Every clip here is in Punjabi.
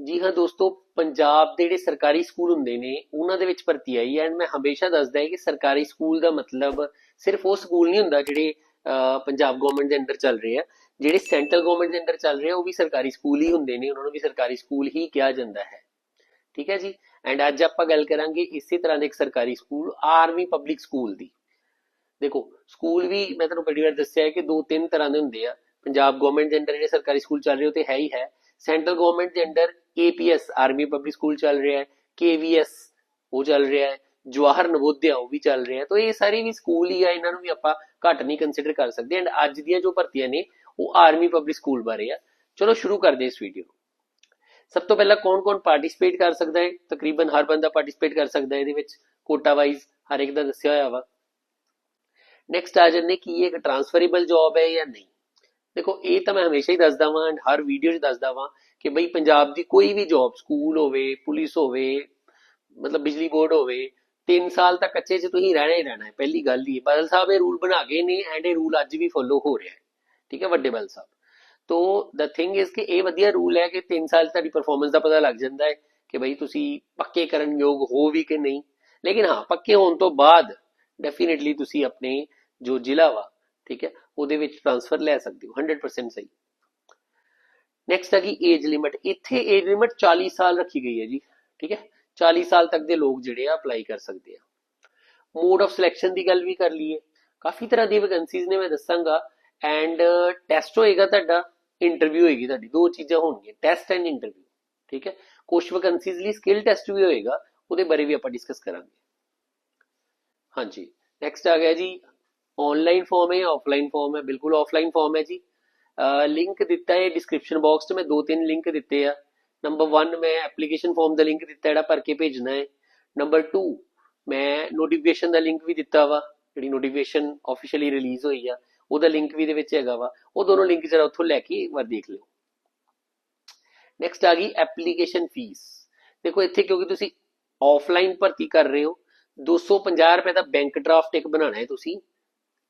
ਜੀ ਹਾਂ ਦੋਸਤੋ, ਪੰਜਾਬ ਦੇ ਜਿਹੜੇ ਸਰਕਾਰੀ ਸਕੂਲ ਹੁੰਦੇ ਨੇ, ਉਹਨਾਂ ਦੇ ਵਿੱਚ ਭਰਤੀ ਆਈ ਹੈ। ਐਂਡ ਮੈਂ ਹਮੇਸ਼ਾ ਦੱਸਦਾ ਹਾਂ ਕਿ ਸਰਕਾਰੀ ਸਕੂਲ ਦਾ ਮਤਲਬ ਸਿਰਫ ਉਹ ਸਕੂਲ ਨਹੀਂ ਹੁੰਦਾ ਜਿਹੜੇ ਪੰਜਾਬ ਗਵਰਨਮੈਂਟ ਦੇ ਅੰਡਰ ਚੱਲ ਰਹੇ ਆ। ਜਿਹੜੇ ਸੈਂਟਰਲ ਗਵਰਨਮੈਂਟ ਦੇ ਅੰਡਰ ਚੱਲ ਰਹੇ ਆ, ਉਹ ਵੀ ਸਰਕਾਰੀ ਸਕੂਲ ਹੀ ਹੁੰਦੇ ਨੇ। ਉਹਨਾਂ ਨੂੰ ਵੀ ਸਰਕਾਰੀ ਸਕੂਲ ਹੀ ਕਿਹਾ ਜਾਂਦਾ ਹੈ। ਠੀਕ ਹੈ ਜੀ? ਐਂਡ ਅੱਜ ਆਪਾਂ ਗੱਲ ਕਰਾਂਗੇ ਇਸੇ ਤਰ੍ਹਾਂ ਦੇ ਇੱਕ ਸਰਕਾਰੀ ਸਕੂਲ ਆਰਮੀ ਪਬਲਿਕ ਸਕੂਲ ਦੀ। ਦੇਖੋ, ਸਕੂਲ ਵੀ ਮੈਂ ਤੁਹਾਨੂੰ ਪਹਿਲੀ ਵਾਰ ਦੱਸਿਆ ਹੈ ਕਿ ਦੋ ਤਿੰਨ ਤਰ੍ਹਾਂ ਦੇ ਹੁੰਦੇ ਆ। ਪੰਜਾਬ ਗਵਰਨਮੈਂਟ ਦੇ ਅੰਡਰ ਜਿਹੜੇ ਸਰਕਾਰੀ ਸਕੂਲ ਚੱਲ ਰਹੇ, ਉਹ ਤੇ ਹੈ ਹੀ ਹੈ। ਸੈਂਟਰਲ ਗਵਰਨਮੈਂਟ ਦੇ under APS army public school ਚੱਲ ਰਿਹਾ ਹੈ ਕੇਵੀਐਸ ਉਹ ਚੱਲ ਰਿਹਾ ਹੈ, ਜਵਾਹਰ ਨਵੋਦਿਆ ਉਹ ਵੀ ਚੱਲ ਰਿਹਾ ਤਾਂ ਇਹ ਸਾਰੇ ਵੀ ਸਕੂਲ ਹੀ ਆ, ਇਹਨਾਂ ਨੂੰ ਵੀ ਆਪਾਂ ਘੱਟ ਨਹੀਂ ਕੰਸੀਡਰ ਕਰ ਸਕਦੇ। ਐਂਡ ਅੱਜ ਦੀਆਂ ਜੋ ਭਰਤੀਆਂ ਨੇ, ਉਹ ਆਰਮੀ ਪਬਲਿਕ ਸਕੂਲ ਬਾਰੇ ਆ। ਚਲੋ ਸ਼ੁਰੂ ਕਰਦੇ ਇਸ ਵੀਡੀਓ ਸਭ ਤੋਂ ਪਹਿਲਾਂ ਕੌਣ-ਕੌਣ ਪਾਰਟਿਸਿਪੇਟ ਕਰ ਸਕਦਾ ਹੈ? ਤਕਰੀਬਨ ਹਰ ਬੰਦਾ ਪਾਰਟਿਸਿਪੇਟ ਕਰ ਸਕਦਾ ਹੈ ਇਹਦੇ ਵਿੱਚ। ਕੋਟਾ ਵਾਈਜ਼ ਹਰ ਇੱਕ ਦਾ ਦੱਸਿਆ ਹੋਇਆ ਵਾ। ਨੈਕਸਟ ਆ ਜਾਂਦੇ, ਕੀ ਇਹ ਇੱਕ ਟਰਾਂਸਫਰੇਬਲ ਜੌਬ ਹੈ ਜਾਂ ਨਹੀਂ? ਦੇਖੋ, ਇਹ ਤਾਂ ਮੈਂ ਹਮੇਸ਼ਾ ਹੀ ਦੱਸਦਾ ਵਾਂ ਐਂਡ ਹਰ ਵੀਡੀਓ 'ਚ ਦੱਸਦਾ ਵਾਂ ਕਿ ਬਈ ਪੰਜਾਬ ਦੀ ਕੋਈ ਵੀ ਜੌਬ ਸਕੂਲ ਹੋਵੇ ਪੁਲਿਸ ਹੋਵੇ, ਮਤਲਬ ਬਿਜਲੀ ਬੋਰਡ ਹੋਵੇ 3 ਸਾਲ ਤੱਕ ਕੱਚੇ 'ਚ ਤੁਸੀਂ ਰਹਿਣਾ ਹੀ ਰਹਿਣਾ ਹੈ, ਪਹਿਲੀ ਗੱਲ ਹੀ ਹੈ। ਸਾਹਿਬ ਇਹ ਰੂਲ ਬਣਾ ਗਏ ਨੇ ਐਂਡ ਇਹ ਰੂਲ ਅੱਜ ਵੀ ਫੋਲੋ ਹੋ ਰਿਹਾ ਹੈ। ਠੀਕ ਹੈ, ਵੱਡੇ ਬਦਲ ਸਾਹਿਬ। ਤੋ ਦ ਥਿੰਗ ਇਜ਼ ਕਿ ਇਹ ਵਧੀਆ ਰੂਲ ਹੈ ਕਿ 3 ਸਾਲ 'ਚ ਤੁਹਾਡੀ ਪਰਫਾਰਮੈਂਸ ਦਾ ਪਤਾ ਲੱਗ ਜਾਂਦਾ ਹੈ ਕਿ ਬਈ ਤੁਸੀਂ ਪੱਕੇ ਕਰਨ ਯੋਗ ਹੋ ਵੀ ਕਿ ਨਹੀਂ। ਲੇਕਿਨ ਹਾਂ, ਪੱਕੇ ਹੋਣ ਤੋਂ ਬਾਅਦ ਡੈਫੀਨਿਟਲੀ ਤੁਸੀਂ ਆਪਣੇ ਜੋ ਜ਼ਿਲ੍ਹਾ ਵਾ ਠੀਕ ਹੈ, ਉਹਦੇ ਵਿੱਚ ਟ੍ਰਾਂਸਫਰ ਲੈ ਸਕਦੇ ਹੋ 100% ਸਹੀ। ਨੈਕਸਟ ਹੈਗੀ ਏਜ ਲਿਮਿਟ ਇੱਥੇ ਏਜ ਲਿਮਿਟ 40 ਸਾਲ ਰੱਖੀ ਗਈ ਹੈ ਜੀ, ਠੀਕ ਹੈ 40 ਸਾਲ ਤੱਕ ਦੇ ਲੋਕ ਜਿਹੜੇ ਆ ਅਪਲਾਈ ਕਰ ਸਕਦੇ ਆ। ਮੋਡ ਆਫ ਸਿਲੈਕਸ਼ਨ ਦੀ ਗੱਲ ਵੀ ਕਰ ਲਈਏ, ਕਾਫੀ ਤਰ੍ਹਾਂ ਦੀ ਵੈਕੈਂਸੀਜ਼ ਨੇ, ਮੈਂ ਦੱਸਾਂਗਾ ਐਂਡ ਟੈਸਟ ਹੋਏਗਾ ਤੁਹਾਡਾ ਇੰਟਰਵਿਊ ਹੋਏਗੀ ਤੁਹਾਡੀ, ਦੋ ਚੀਜ਼ਾਂ ਹੋਣਗੀਆਂ ਟੈਸਟ ਐਂਡ ਇੰਟਰਵਿਊ ਠੀਕ ਹੈ ਕੁਝ ਵੈਕੈਂਸੀਜ਼ ਲਈ ਸਕਿੱਲ ਟੈਸਟ ਵੀ ਹੋਏਗਾ, ਉਹਦੇ ਬਾਰੇ ਵੀ ਆਪਾਂ ਡਿਸਕਸ ਕਰਾਂਗੇ। ਹਾਂਜੀ ਨੈਕਸਟ ਆ ਗਿਆ ਜੀ ਆਨਲਾਈਨ ਫਾਰਮ ਹੈ ਜਾਂ ਆਫਲਾਈਨ ਫਾਰਮ ਹੈ ਬਿਲਕੁਲ ਆਫਲਾਈਨ ਫਾਰਮ ਹੈ ਜੀ ਲਿੰਕ ਦਿੱਤਾ ਹੈ ਡਿਸਕ੍ਰਿਪਸ਼ਨ ਬਾਕਸ 'ਚ ਮੈਂ ਦੋ ਤਿੰਨ ਲਿੰਕ ਦਿੱਤੇ ਆ ਨੰਬਰ 1 ਮੈਂ ਐਪਲੀਕੇਸ਼ਨ ਫਾਰਮ ਦਾ ਲਿੰਕ ਦਿੱਤਾ ਜਿਹੜਾ ਭਰ ਕੇ ਭੇਜਣਾ ਹੈ ਨੰਬਰ 2 ਮੈਂ ਨੋਟੀਫਿਕੇਸ਼ਨ ਦਾ ਲਿੰਕ ਵੀ ਦਿੱਤਾ ਵਾ ਜਿਹੜੀ ਨੋਟੀਫਿਕੇਸ਼ਨ ਆਫੀਸ਼ੀਅਲੀ ਰਿਲੀਜ਼ ਹੋਈ ਆ ਉਹਦਾ ਲਿੰਕ ਵੀ ਦੇ ਵਿੱਚ ਹੈਗਾ ਵਾ. ਉਹ ਦੋਨੋਂ ਲਿੰਕ ਜਰਾ ਉੱਥੋਂ ਲੈ ਕੇ ਇੱਕ ਵਾਰ ਦੇਖ ਲਿਓ ਨੈਕਸਟ ਆ ਗਈ ਐਪਲੀਕੇਸ਼ਨ ਫੀਸ ਦੇਖੋ ਇੱਥੇ ਕਿਉਂਕਿ ਤੁਸੀਂ ਆਫਲਾਈਨ ਭਰਤੀ ਕਰ ਰਹੇ ਹੋ 250 ਰੁਪਏ ਦਾ ਬੈਂਕ ਡਰਾਫਟ ਇੱਕ ਬਣਾਉਣਾ ਹੈ ਤੁਸੀਂ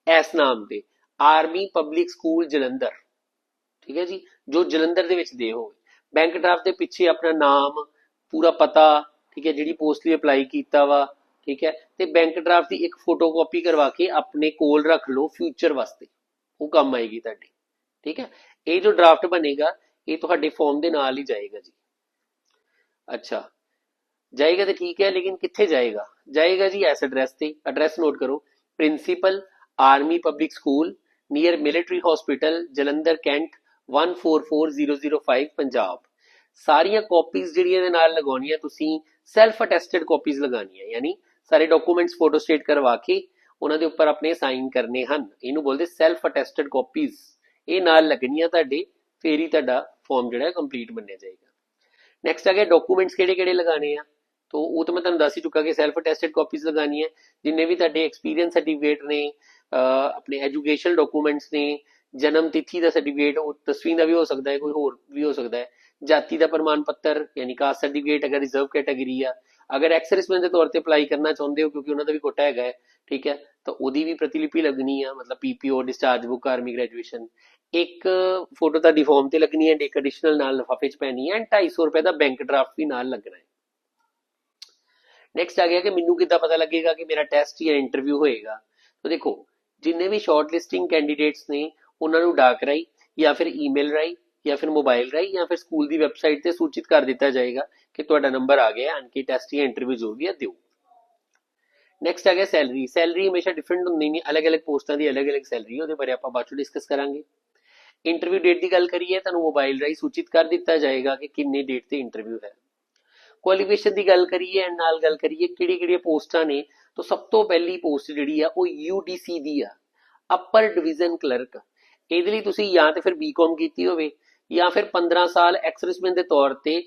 ਇਸ ਨਾਮ ਤੇ ਆਰਮੀ ਪਬਲਿਕ ਸਕੂਲ ਜਲੰਧਰ। ਠੀਕ ਹੈ ਜੀ? ਜੋ ਜਲੰਧਰ ਦੇ ਵਿੱਚ ਦੇ ਹੋਵੇ। ਬੈਂਕ ਡਰਾਫਟ ਦੇ ਪਿੱਛੇ ਆਪਣਾ ਨਾਮ, ਪੂਰਾ ਪਤਾ, ਠੀਕ ਹੈ, ਜਿਹੜੀ ਪੋਸਟ ਲਈ ਅਪਲਾਈ ਕੀਤਾ ਵਾ, ਠੀਕ ਹੈ, ਤੇ ਬੈਂਕ ਡਰਾਫਟ ਦੀ ਇੱਕ ਫੋਟੋਕਾਪੀ ਕਰਵਾ ਕੇ ਆਪਣੇ ਕੋਲ ਰੱਖ ਲਓ ਫਿਊਚਰ ਵਾਸਤੇ। ਉਹ ਕੰਮ ਆਏਗੀ ਤੁਹਾਡੀ। ਠੀਕ ਹੈ? ਇਹ ਜੋ ਡਰਾਫਟ ਬਣੇਗਾ, ਇਹ ਤੁਹਾਡੇ ਫਾਰਮ ਦੇ ਨਾਲ ਹੀ ਜਾਏਗਾ ਜੀ। ਅੱਛਾ। ਜਾਏਗਾ ਤੇ ਠੀਕ ਹੈ, ਲੇਕਿਨ ਕਿੱਥੇ ਜਾਏਗਾ? ਜਾਏਗਾ ਜੀ ਇਸ ਐਡਰੈਸ ਤੇ। ਐਡਰੈਸ ਨੋਟ ਕਰੋ। Principal army public school near military hospital Jalandhar cantt 144005 Punjab ਸਾਰੀਆਂ ਕਾਪੀਜ਼ ਜਿਹੜੀਆਂ ਦੇ ਨਾਲ ਲਗਾਉਣੀਆਂ, ਤੁਸੀਂ ਸੈਲਫ ਅਟੈਸਟਡ ਕਾਪੀਜ਼ ਲਗਾਉਣੀਆਂ, ਯਾਨੀ ਸਾਰੇ ਡਾਕੂਮੈਂਟਸ ਫੋਟੋ ਸਟੇਟ ਕਰਵਾ ਕੇ ਉਹਨਾਂ ਦੇ ਉੱਪਰ ਆਪਣੇ ਸਾਈਨ ਕਰਨੇ ਹਨ। ਇਹਨੂੰ ਬੋਲਦੇ ਸੈਲਫ ਅਟੈਸਟਡ ਕਾਪੀਜ਼ ਇਹ ਨਾਲ ਲੱਗਣੀਆਂ ਤੁਹਾਡੇ, ਫੇਰ ਹੀ ਤੁਹਾਡਾ ਫਾਰਮ ਜਿਹੜਾ ਹੈ ਕੰਪਲੀਟ ਬਣਿਆ ਜਾਏਗਾ। ਨੈਕਸਟ ਆ ਗਿਆ ਡਾਕੂਮੈਂਟਸ ਕਿਹੜੇ ਕਿਹੜੇ ਲਗਾਣੇ ਆ? ਤੋ ਉਹ ਤਾਂ ਮੈਂ ਤੁਹਾਨੂੰ ਦੱਸ ਹੀ ਚੁੱਕਾ ਕਿ ਸੈਲਫ ਅਟੈਸਟਡ ਕਾਪੀਜ਼ ਲਗਾਣੀ ਜਿੰਨੇ ਵੀ ਤੁਹਾਡੇ ਐਕਸਪੀਰੀਅੰਸ ਸਰਟੀਫਿਕੇਟ ਨੇ ਆਪਣੇ ਐਜੂਕੇਸ਼ਨ ਡਾਕੂਮੈਂਟਸ ਨੇ, ਜਨਮ ਤਿਥੀ ਦਾ ਸਰਟੀਫਿਕੇਟ ਉਹ ਤਸਵੀਰ ਦਾ ਵੀ ਹੋ ਸਕਦਾ ਹੈ, ਕੋਈ ਹੋਰ ਵੀ ਹੋ ਸਕਦਾ ਹੈ। ਜਾਤੀ ਦਾ ਪ੍ਰਮਾਣ ਪੱਤਰ, ਯਾਨੀ ਕਾਸਟ ਸਰਟੀਫਿਕੇਟ ਅਗਰ ਰਿਜ਼ਰਵ ਕੈਟਾਗਰੀ ਆ, ਅਗਰ ਐਕਸ ਦੇ ਤੌਰ ਤੇ ਅਪਲਾਈ ਕਰਨਾ ਚਾਹੁੰਦੇ ਹੋ, ਕਿਉਂਕਿ ਉਹਨਾਂ ਦਾ ਵੀ ਕੋਟਾ ਹੈਗਾ ਹੈ, ਠੀਕ ਹੈ, ਤਾਂ ਉਹਦੀ ਵੀ ਪ੍ਰਤੀਲਿਪੀ ਲੱਗਣੀ ਆ, ਮਤਲਬ PPO discharge book army graduation ਇੱਕ ਫੋਟੋ ਤੁਹਾਡੀ ਫਾਰਮ ਤੇ ਲੱਗਣੀ ਹੈ ਇੱਕ ਐਡੀਸ਼ਨਲ ਨਾਲ ਲਿਫਾਫੇ 'ਚ ਪੈਣੀ ਹੈ ਐਂਡ 250 ਰੁਪਏ ਦਾ ਬੈਂਕ ਡਰਾਫਟ ਵੀ ਨਾਲ ਲੱਗਣਾ ਹੈ। ਨੈਕਸਟ ਆ ਗਿਆ ਕਿ ਮੈਨੂੰ ਕਿੱਦਾਂ ਪਤਾ ਲੱਗੇਗਾ ਕਿ ਮੇਰਾ ਟੈਸਟ ਜਾਂ ਇੰਟਰਵਿਊ ਹੋਏਗਾ। ਤਾਂ ਦੇਖੋ ਜਿੰਨੇ ਵੀ ਸ਼ਾਰਟ ਲਿਸਟਿੰਗ ਕੈਂਡੀਡੇਟਸ ਨੇ, ਉਹਨਾਂ ਨੂੰ ਡਾਕ ਰਾਈ ਜਾਂ ਫਿਰ ਈਮੇਲ ਰਾਈ ਜਾਂ ਫਿਰ ਮੋਬਾਈਲ ਰਾਈ ਜਾਂ ਫਿਰ ਸਕੂਲ ਦੀ ਵੈਬਸਾਈਟ ਤੇ ਸੂਚਿਤ ਕਰ ਦਿੱਤਾ ਜਾਏਗਾ ਕਿ ਤੁਹਾਡਾ ਨੰਬਰ ਆ ਗਿਆ ਅਨਕੀ ਟੈਸਟ ਜਾਂ ਇੰਟਰਵਿਊ ਜੋ ਵੀ ਹੈ ਦਿਓ। ਨੈਕਸਟ ਆ ਗਿਆ ਸੈਲਰੀ ਸੈਲਰੀ ਹਮੇਸ਼ਾ ਡਿਫਰੈਂਟ ਹੁੰਦੀ ਨਹੀਂ, ਅਲੱਗ-ਅਲੱਗ ਪੋਸਟਾਂ ਦੀ ਅਲੱਗ-ਅਲੱਗ ਸੈਲਰੀ ਉਹਦੇ ਬਾਰੇ ਆਪਾਂ ਬਾਅਦ ਚ ਡਿਸਕਸ ਕਰਾਂਗੇ। ਇੰਟਰਵਿਊ ਡੇਟ ਦੀ ਗੱਲ ਕਰੀਏ, ਤੁਹਾਨੂੰ ਮੋਬਾਈਲ ਰਾਈ ਸੂਚਿਤ ਕਰ ਦਿੱਤਾ ਜਾਏਗਾ ਕਿ ਕਿੰਨੇ ਡੇਟ ਤੇ ਇੰਟਰਵਿਊ ਹੈ। ਕੁਆਲੀਫਿਕੇਸ਼ਨ ਦੀ ਗੱਲ ਕਰੀਏ ਐਂਡ ਨਾਲ ਗੱਲ ਕਰੀਏ ਕਿਹੜੀ ਕਿਹੜੀਆਂ ਪੋਸਟਾਂ ਨੇ ਤਾਂ ਸਭ ਤੋਂ ਪਹਿਲੀ ਪੋਸਟ ਜਿਹੜੀ ਆ ਉਹ UDC ਦੀ ਆ ਅਪਰ ਡਿਵੀਜ਼ਨ ਕਲਰਕ ਇਹਦੇ ਲਈ ਤੁਸੀਂ ਜਾਂ ਤੇ ਫਿਰ ਬੀਕਾਮ ਕੀਤੀ ਹੋਵੇ, ਜਾਂ ਫਿਰ 15 ਸਾਲ ਐਕਸਰਵਿਸਮੈਨ ਦੇ ਤੌਰ ਤੇ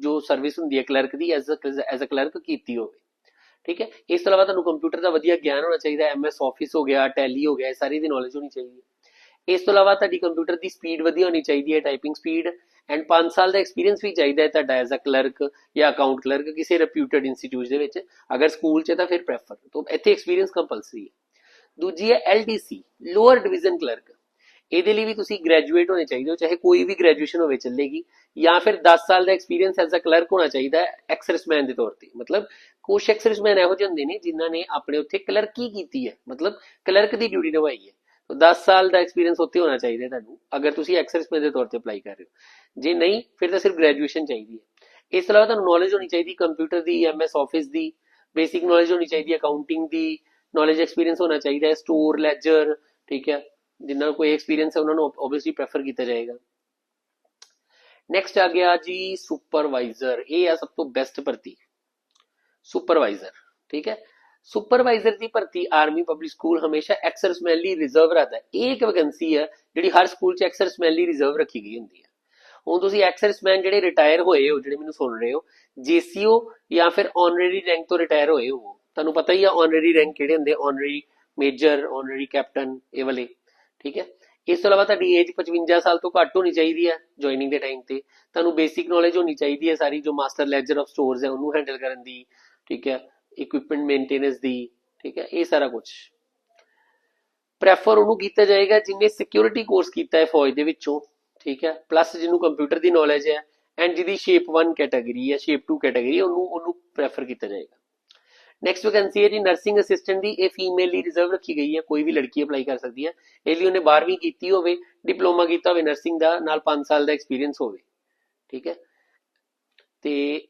ਜੋ ਸਰਵਿਸ ਹੁੰਦੀ ਹੈ ਕਲਰਕ ਦੀ ਐਜ਼ ਐਜ਼ ਅ ਕਲਰਕ ਕੀਤੀ ਹੋਵੇ। ਠੀਕ ਹੈ? ਇਸ ਤੋਂ ਇਲਾਵਾ ਤੁਹਾਨੂੰ ਕੰਪਿਊਟਰ ਦਾ ਵਧੀਆ ਗਿਆਨ ਹੋਣਾ ਚਾਹੀਦਾ ਐਮਐਸ ਆਫਿਸ ਹੋ ਗਿਆ ਟੈਲੀ ਹੋ ਗਿਆ, ਇਹ ਸਾਰੀ ਦੀ ਨੌਲੇਜ ਹੋਣੀ ਚਾਹੀਦੀ ਹੈ। ਇਸ ਤੋਂ ਇਲਾਵਾ ਤੁਹਾਡੀ ਕੰਪਿਊਟਰ ਦੀ ਸਪੀਡ ਵਧੀਆ ਹੋਣੀ ਚਾਹੀਦੀ ਹੈ ਟਾਈਪਿੰਗ ਸਪੀਡ ਐਂਡ 5 ਸਾਲ ਦਾ ਐਕਸਪੀਰੀਅੰਸ ਵੀ ਚਾਹੀਦਾ ਹੈ ਤੁਹਾਡਾ ਐਜ਼ ਅ ਕਲਰਕ ਜਾਂ ਅਕਾਊਂਟ ਕਲਰਕ ਕਿਸੇ ਰੈਪਿਊਟਡ ਇੰਸਟੀਚਿਊਟ ਦੇ ਵਿੱਚ। ਅਗਰ ਸਕੂਲ 'ਚ ਹੈ ਤਾਂ ਫਿਰ ਪ੍ਰੈਫਰ ਤੋਂ ਇੱਥੇ ਐਕਸਪੀਰੀਅੰਸ ਕੰਪਲਸਰੀ ਹੈ। ਦੂਜੀ ਹੈ LDC ਲੋਅਰ ਡਿਵੀਜ਼ਨ ਕਲਰਕ ਇਹਦੇ ਲਈ ਵੀ ਤੁਸੀਂ ਗ੍ਰੈਜੂਏਟ ਹੋਣੇ ਚਾਹੀਦੇ ਹੋ, ਚਾਹੇ ਕੋਈ ਵੀ ਗ੍ਰੈਜੂਏਸ਼ਨ ਹੋਵੇ ਚੱਲੇਗੀ। ਜਾਂ ਫਿਰ 10 ਸਾਲ ਦਾ ਐਕਸਪੀਰੀਅੰਸ ਐਜ਼ ਅ ਕਲਰਕ ਹੋਣਾ ਚਾਹੀਦਾ ਹੈ ਐਕਸਰਸਮੈਨ ਦੇ ਤੌਰ ਤੇ। ਮਤਲਬ ਕੁਝ ਐਕਸਰਸਮੈਨ ਇਹੋ ਜਿਹੇ ਹੁੰਦੇ ਨੇ ਜਿਨ੍ਹਾਂ ਨੇ ਆਪਣੇ ਉੱਥੇ ਕਲਰਕੀ ਕੀਤੀ ਹੈ। ਮਤਲਬ ਕਲਰਕ ਦੀ ਡਿਊਟੀ ਨਿਭਾਈ ਹੈ। ਤਾਂ 10 ਸਾਲ ਦਾ ਐਕਸਪੀਰੀਅੰਸ ਉੱਥੇ ਹੋਣਾ ਚਾਹੀਦਾ ਹੈ ਤੁਹਾਨੂੰ, ਅਗਰ ਤੁਸੀਂ ਐਕਸਰਸਮੈਨ ਦੇ ਤੌਰ ਤੇ ਅਪਲਾਈ ਕਰ ਰਹੇ ਹੋ। ਜੇ ਨਹੀਂ ਫਿਰ ਤਾਂ ਸਿਰਫ ਗ੍ਰੈਜੂਏਸ਼ਨ ਚਾਹੀਦੀ ਹੈ ਇਸ ਤੋਂ ਇਲਾਵਾ ਤੁਹਾਨੂੰ ਨੌਲੇਜ ਹੋਣੀ ਚਾਹੀਦੀ ਕੰਪਿਊਟਰ ਦੀ ਐਮਐਸ ਆਫਿਸ ਦੀ ਬੇਸਿਕ ਨੌਲੇਜ ਹੋਣੀ ਚਾਹੀਦੀ ਹੈ ਅਕਾਊਂਟਿੰਗ ਦੀ ਨੌਲੇਜ ਐਕਸਪੀਰੀਅੰਸ ਹੋਣਾ ਚਾਹੀਦਾ ਹੈ ਸਟੋਰ ਲੈਜਰ ਠੀਕ ਹੈ ਜਿਨ੍ਹਾਂ ਨੂੰ ਕੋਈ ਐਕਸਪੀਰੀਅੰਸ ਹੈ ਉਹਨਾਂ ਨੂੰ ਆਬਵੀਅਸਲੀ ਪ੍ਰੈਫਰ ਕੀਤਾ ਜਾਏਗਾ ਨੈਕਸਟ ਆ ਗਿਆ ਜੀ ਸੁਪਰਵਾਈਜ਼ਰ ਇਹ ਆ ਸਭ ਤੋਂ ਬੈਸਟ ਭਰਤੀ ਸੁਪਰਵਾਈਜ਼ਰ ਠੀਕ ਹੈ ਸੁਪਰਵਾਈਜ਼ਰ ਦੀ ਭਰਤੀ ਆਰਮੀ ਪਬਲਿਕ ਸਕੂਲ ਹਮੇਸ਼ਾ ਐਕਸਰਸਮੈਨ ਲਈ ਰਿਜ਼ਰਵ ਰੱਖਦਾ ਹੈ ਇਹ ਇੱਕ ਵੈਕੈਂਸੀ ਹੈ ਜਿਹੜੀ ਹਰ ਸਕੂਲ 'ਚ ਐਕਸਰਸਮੈਨ ਲਈ ਰਿਜ਼ਰਵ ਰੱਖੀ ਗਈ ਹੁੰਦੀ ਹੈ ਹੁਣ ਤੁਸੀਂ ਐਕਸਰਸਮੈਨ ਜਿਹੜੇ ਰਿਟਾਇਰ ਹੋਏ ਹੋ, ਜਿਹੜੇ ਮੈਨੂੰ ਸੁਣ ਰਹੇ ਹੋ ਜੀਸੀਓ ਜਾਂ ਫਿਰ ਆਨਰੇਰੀ ਰੈਂਕ ਤੋਂ ਰਿਟਾਇਰ ਹੋਏ ਹੋ, ਤੁਹਾਨੂੰ ਪਤਾ ਹੀ ਆ ਆਨਰੇਰੀ ਰੈਂਕ ਕਿਹੜੇ ਹੁੰਦੇ ਆਨਰੇਰੀ ਮੇਜਰ ਆਨਰੇਰੀ ਕੈਪਟਨ ਇਹ ਵਾਲੇ, ਠੀਕ ਹੈ? ਇਸ ਤੋਂ ਇਲਾਵਾ ਤੁਹਾਡੀ ਏਜ 55 ਸਾਲ ਤੋਂ ਘੱਟ ਹੋਣੀ ਚਾਹੀਦੀ ਹੈ ਜੁਆਇਨਿੰਗ ਦੇ ਟਾਈਮ ਤੇ, ਤੁਹਾਨੂੰ ਬੇਸਿਕ ਨੌਲੇਜ ਹੋਣੀ ਚਾਹੀਦੀ ਹੈ ਸਾਰੀ, ਜੋ ਮਾਸਟਰ ਲੈਜਰ ਆਫ ਸਟੋਰਸ ਹੈ ਉਹਨੂੰ ਹੈਂਡਲ ਕਰਨ ਦੀ, ਠੀਕ ਹੈ? ਇਕਵਿਪਮੈਂਟ ਮੇਨਟੇਨੈਂਸ ਦੀ, ਠੀਕ ਹੈ? ਇਹ ਸਾਰਾ ਕੁਝ ਪ੍ਰੈਫਰ ਉਹਨੂੰ ਕੀਤਾ ਜਾਏਗਾ ਜਿਹਨੇ ਸਿਕਿਉਰਿਟੀ ਕੋਰਸ ਕੀਤਾ ਹੈ ਫੌਜ ਦੇ ਵਿੱਚੋਂ। ਠੀਕ ਹੈ? ਪਲੱਸ ਜਿਹਨੂੰ ਕੰਪਿਊਟਰ ਦੀ ਨੌਲੇਜ ਹੈ ਐਂਡ ਜਿਹਦੀ ਸ਼ੇਪ 1 ਕੈਟਾਗਰੀ ਹੈ ਸ਼ੇਪ 2 ਕੈਟਾਗਰੀ ਉਹਨੂੰ ਉਹਨੂੰ ਪ੍ਰੈਫਰ ਕੀਤਾ ਜਾਏਗਾ। ਨੈਕਸਟ ਵੈਕੈਂਸੀ ਹੈ ਜੀ ਨਰਸਿੰਗ ਅਸਿਸਟੈਂਟ ਦੀ, ਇਹ ਫੀਮੇਲ ਲਈ ਰਿਜ਼ਰਵ ਰੱਖੀ ਗਈ ਹੈ, ਕੋਈ ਵੀ ਲੜਕੀ ਅਪਲਾਈ ਕਰ ਸਕਦੀ ਹੈ। ਇਹ ਲਈ ਉਹਨੇ 12ਵੀਂ ਕੀਤੀ ਹੋਵੇ ਡਿਪਲੋਮਾ ਕੀਤਾ ਹੋਵੇ ਨਰਸਿੰਗ ਦਾ, ਨਾਲ 5 ਸਾਲ ਦਾ ਐਕਸਪੀਰੀਅੰਸ ਹੋਵੇ। ਠੀਕ ਹੈ? ਤੇ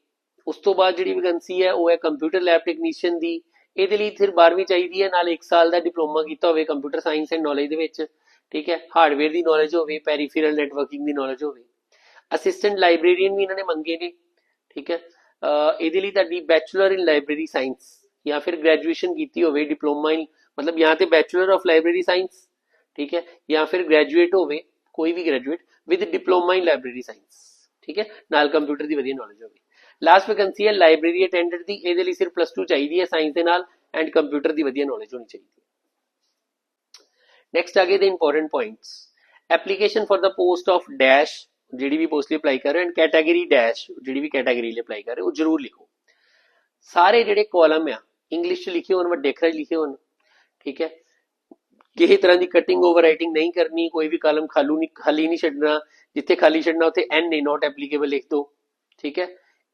ਉਸ ਤੋਂ ਬਾਅਦ ਜਿਹੜੀ ਵੈਕੈਂਸੀ ਹੈ, ਉਹ ਹੈ ਕੰਪਿਊਟਰ ਲੈਬ ਟੈਕਨੀਸ਼ੀਅਨ ਦੀ। ਇਹਦੇ ਲਈ ਫਿਰ 12ਵੀਂ ਚਾਹੀਦੀ ਹੈ, ਨਾਲ 1 ਸਾਲ ਦਾ ਡਿਪਲੋਮਾ ਕੀਤਾ ਹੋਵੇ ਕੰਪਿਊਟਰ ਸਾਇੰਸ ਐਂਡ ਨੌਲੇਜ ਦੇ ਵਿੱਚ। ਠੀਕ ਹੈ? ਹਾਰਡਵੇਅਰ ਦੀ ਨੌਲੇਜ ਹੋਵੇ ਪੈਰੀਫੇਰਲ ਨੈਟਵਰਕਿੰਗ ਦੀ ਨੌਲੇਜ ਹੋਵੇ। ਅਸਿਸਟੈਂਟ ਲਾਇਬ੍ਰੇਰੀਅਨ ਵੀ ਇਹਨਾਂ ਨੇ ਮੰਗੇ ਨੇ, ਠੀਕ ਹੈ? ਇਹਦੇ ਲਈ ਤੁਹਾਡੀ ਬੈਚਲਰ ਇਨ ਲਾਇਬ੍ਰੇਰੀ ਸਾਇੰਸ ਜਾਂ ਫਿਰ ਗ੍ਰੈਜੂਏਸ਼ਨ ਕੀਤੀ ਹੋਵੇ ਡਿਪਲੋਮਾ ਇਨ ਮਤਲਬ ਜਾਂ ਤੇ ਬੈਚਲਰ ਆਫ ਲਾਇਬ੍ਰੇਰੀ ਸਾਇੰਸ ਠੀਕ ਹੈ? ਜਾਂ ਫਿਰ ਗ੍ਰੈਜੂਏਟ ਹੋਵੇ, ਕੋਈ ਵੀ graduate with diploma in library science ਠੀਕ ਹੈ? ਨਾਲ ਕੰਪਿਊਟਰ ਦੀ ਵਧੀਆ ਨੌਲੇਜ ਹੋਵੇ। ਲਾਸਟ ਵੈਕੈਂਸੀ ਹੈ ਲਾਇਬ੍ਰੇਰੀ ਅਟੈਂਡੈਂਟ ਦੀ, ਇਹਦੇ ਲਈ ਸਿਰਫ ਪਲੱਸ 2 ਚਾਹੀਦੀ ਹੈ ਸਾਇੰਸ ਦੇ ਨਾਲ ਐਂਡ ਕੰਪਿਊਟਰ ਦੀ ਵਧੀਆ ਨੌਲੇਜ ਹੋਣੀ ਚਾਹੀਦੀ ਹੈ। ਨੈਕਸਟ ਆ ਗਏ ਦੇ important points application the post of dash ਜਿਹੜੀ ਵੀ ਪੋਸਟ ਲਈ ਅਪਲਾਈ ਕਰ ਰਹੇ ਹੋ ਐਂਡ ਕੈਟਾਗਰੀ ਡੈਸ਼ ਜਿਹੜੀ ਵੀ ਕੈਟਾਗਰੀ ਲਈ ਅਪਲਾਈ ਕਰ ਰਹੇ ਹੋ ਜ਼ਰੂਰ ਲਿਖੋ। ਸਾਰੇ ਜਿਹੜੇ ਕਾਲਮ ਆ ਇੰਗਲਿਸ਼ ਚ ਲਿਖੇ ਹੋਣ, ਵੱਡੇ ਅੱਖਰਾਂ 'ਚ ਲਿਖੇ ਹੋਣ, ਠੀਕ ਹੈ? ਕਿਸੇ ਤਰ੍ਹਾਂ ਦੀ ਕਟਿੰਗ ਓਵਰ ਰਾਈਟਿੰਗ ਨਹੀਂ ਕਰਨੀ, ਕੋਈ ਵੀ ਕਾਲਮ ਖਾਲੂ ਨਹੀਂ, ਖਾਲੀ ਨਹੀਂ ਛੱਡਣਾ, ਜਿੱਥੇ ਖਾਲੀ ਛੱਡਣਾ, ਉੱਥੇ ਐਨ ਨਹੀਂ ਨਾਟ ਐਪਲੀਕੇਬਲ ਲਿਖ ਦਿਓ, ਠੀਕ ਹੈ?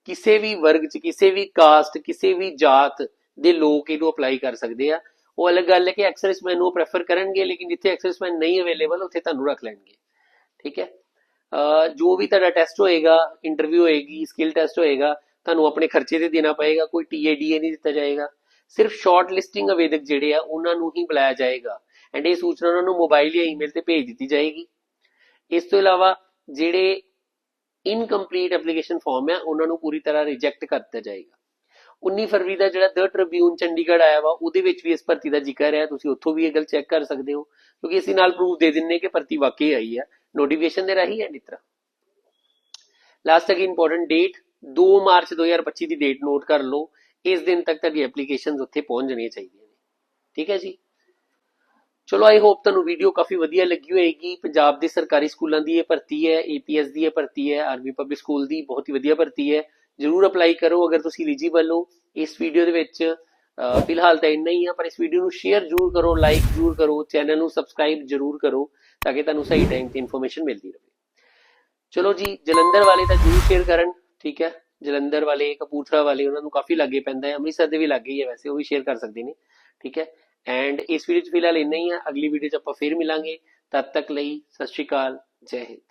ਕਿਸੇ ਵੀ ਵਰਗ 'ਚ, ਕਿਸੇ ਵੀ ਕਾਸਟ ਕਿਸੇ ਵੀ ਜਾਤ ਦੇ ਲੋਕ ਇਹਨੂੰ ਅਪਲਾਈ ਕਰ ਸਕਦੇ ਆ। ਉਹ ਅਲੱਗ ਗੱਲ ਹੈ ਕਿ ਐਕਸਰਸਮੈਨ ਨੂੰ ਪ੍ਰੈਫਰ ਕਰਨਗੇ, ਲੇਕਿਨ ਜਿੱਥੇ ਐਕਸਰਸਮੈਨ ਨਹੀਂ ਅਵੇਲੇਬਲ ਉੱਥੇ ਤੁਹਾਨੂੰ ਰੱਖ ਲੈਣਗੇ। ਠੀਕ ਹੈ? ਜੋ ਵੀ ਤੁਹਾਡਾ ਟੈਸਟ ਹੋਏਗਾ ਇੰਟਰਵਿਊ ਹੋਏਗੀ ਸਕਿੱਲ ਟੈਸਟ ਹੋਏਗਾ, ਤੁਹਾਨੂੰ ਆਪਣੇ ਖਰਚੇ ਤੇ ਦੇਣਾ ਪਏਗਾ, ਕੋਈ ਟੀਏਡੀਏ ਨਹੀਂ ਦਿੱਤਾ ਜਾਏਗਾ। ਸਿਰਫ ਸ਼ਾਰਟ ਲਿਸਟਿੰਗ ਆਵੇਦਕ ਜਿਹੜੇ ਆ, ਉਹਨਾਂ ਨੂੰ ਹੀ ਬੁਲਾਇਆ ਜਾਏਗਾ। ਐਂਡ ਇਹ ਸੂਚਨਾ ਉਹਨਾਂ ਨੂੰ ਮੋਬਾਈਲ ਜਾਂ ਈਮੇਲ ਤੇ ਭੇਜ ਦਿੱਤੀ ਜਾਏਗੀ। ਇਸ ਤੋਂ ਇਲਾਵਾ ਜਿਹੜੇ ਇਨਕੰਪਲੀਟ ਐਪਲੀਕੇਸ਼ਨ ਫਾਰਮ ਹੈ ਉਹਨਾਂ ਨੂੰ ਪੂਰੀ ਤਰ੍ਹਾਂ ਰਿਜੈਕਟ ਕਰ ਦਿੱਤਾ ਜਾਏਗਾ। 19 ਫਰਵਰੀ ਦਾ ਜਿਹੜਾ ਦ ਟ੍ਰਿਬਿਊਨ ਚੰਡੀਗੜ੍ਹ ਆਇਆ ਵਾ, ਉਹਦੇ ਵਿੱਚ ਵੀ ਇਸ ਭਰਤੀ ਦਾ ਜ਼ਿਕਰ ਹੈ। ਤੁਸੀਂ ਉੱਥੋਂ ਵੀ ਇਹ ਗੱਲ ਚੈੱਕ ਕਰ ਸਕਦੇ ਹੋ, ਕਿਉਂਕਿ ਅਸੀਂ ਨਾਲ ਪ੍ਰੂਫ ਦੇ ਦਿੰਨੇ ਕਿ ਭਰਤੀ ਵਾਕਈ ਆਈ ਹੈ। ਨੋਟੀਫਿਕੇਸ਼ਨ ਦੇ ਰਾਹੀਂ ਹੈ ਇਸ ਲਾਸਟ ਅਗੇ ਇੰਪੋਰਟੈਂਟ ਡੇਟ 2 ਮਾਰਚ 2025 ਦੀ ਡੇਟ ਨੋਟ ਕਰ ਲਓ। ਇਸ ਦਿਨ ਤੱਕ ਤੁਹਾਡੀ ਐਪਲੀਕੇਸ਼ਨਸ ਉੱਥੇ ਪਹੁੰਚ ਜਾਣੀਆਂ ਚਾਹੀਦੀਆਂ ਨੇ। ਠੀਕ ਹੈ ਜੀ? ਚਲੋ ਆਈ ਹੋਪ ਤੁਹਾਨੂੰ ਵੀਡੀਓ ਕਾਫੀ ਵਧੀਆ ਲੱਗੀ ਹੋਏਗੀ। ਪੰਜਾਬ ਦੇ ਸਰਕਾਰੀ ਸਕੂਲਾਂ ਦੀ ਇਹ ਭਰਤੀ ਹੈ ਏਪੀਐਸ ਦੀ ਇਹ ਭਰਤੀ ਹੈ ਆਰਮੀ ਪਬਲਿਕ ਸਕੂਲ ਦੀ ਬਹੁਤ ਹੀ ਵਧੀਆ ਭਰਤੀ ਹੈ। ਜਰੂਰ ਅਪਲਾਈ ਕਰੋ, ਅਗਰ ਤੁਸੀਂ ਐਲੀਜੀਬਲ ਹੋ ਇਸ ਵੀਡੀਓ ਦੇ ਵਿੱਚ। ਫਿਲਹਾਲ ਤਾਂ ਇੰਨਾ ਹੀ ਆ, ਪਰ ਇਸ ਵੀਡੀਓ ਨੂੰ ਸ਼ੇਅਰ ਜਰੂਰ ਕਰੋ ਲਾਈਕ ਜਰੂਰ ਕਰੋ ਚੈਨਲ ਨੂੰ ਸਬਸਕ੍ਰਾਈਬ ਜਰੂਰ ਕਰੋ, ਤਾਂ ਕਿ ਤੁਹਾਨੂੰ ਸਹੀ ਟਾਈਮ ਤੇ ਇਨਫੋਰਮੇਸ਼ਨ ਮਿਲਦੀ ਰਹੇ। ਚਲੋ ਜੀ, ਜਲੰਧਰ ਵਾਲੇ ਤਾਂ ਜਰੂਰ ਸ਼ੇਅਰ ਕਰਨ, ਠੀਕ ਹੈ? ਜਲੰਧਰ ਵਾਲੇ, ਕਪੂਰਥਲਾ ਵਾਲੇ, ਉਹਨਾਂ ਨੂੰ ਕਾਫੀ ਲੱਗੇ ਪੈਂਦਾ ਹੈ, ਅੰਮ੍ਰਿਤਸਰ ਦੇ ਵੀ ਲੱਗੇ ਹੀ ਹੈ ਵੈਸੇ, ਉਹ ਵੀ ਸ਼ੇਅਰ ਕਰ ਸਕਦੇ ਨੇ, ਠੀਕ ਹੈ? ਐਂਡ ਇਸ ਵੀਡੀਓ 'ਚ ਫਿਲਹਾਲ ਇੰਨਾ ਹੀ ਆ, ਅਗਲੀ ਵੀਡੀਓ 'ਚ ਆਪਾਂ ਫੇਰ ਮਿਲਾਂਗੇ। ਤਦ ਤੱਕ ਲਈ ਸਤਿ ਸ਼੍ਰੀ ਅਕਾਲ, ਜੈ ਹਿੰਦ।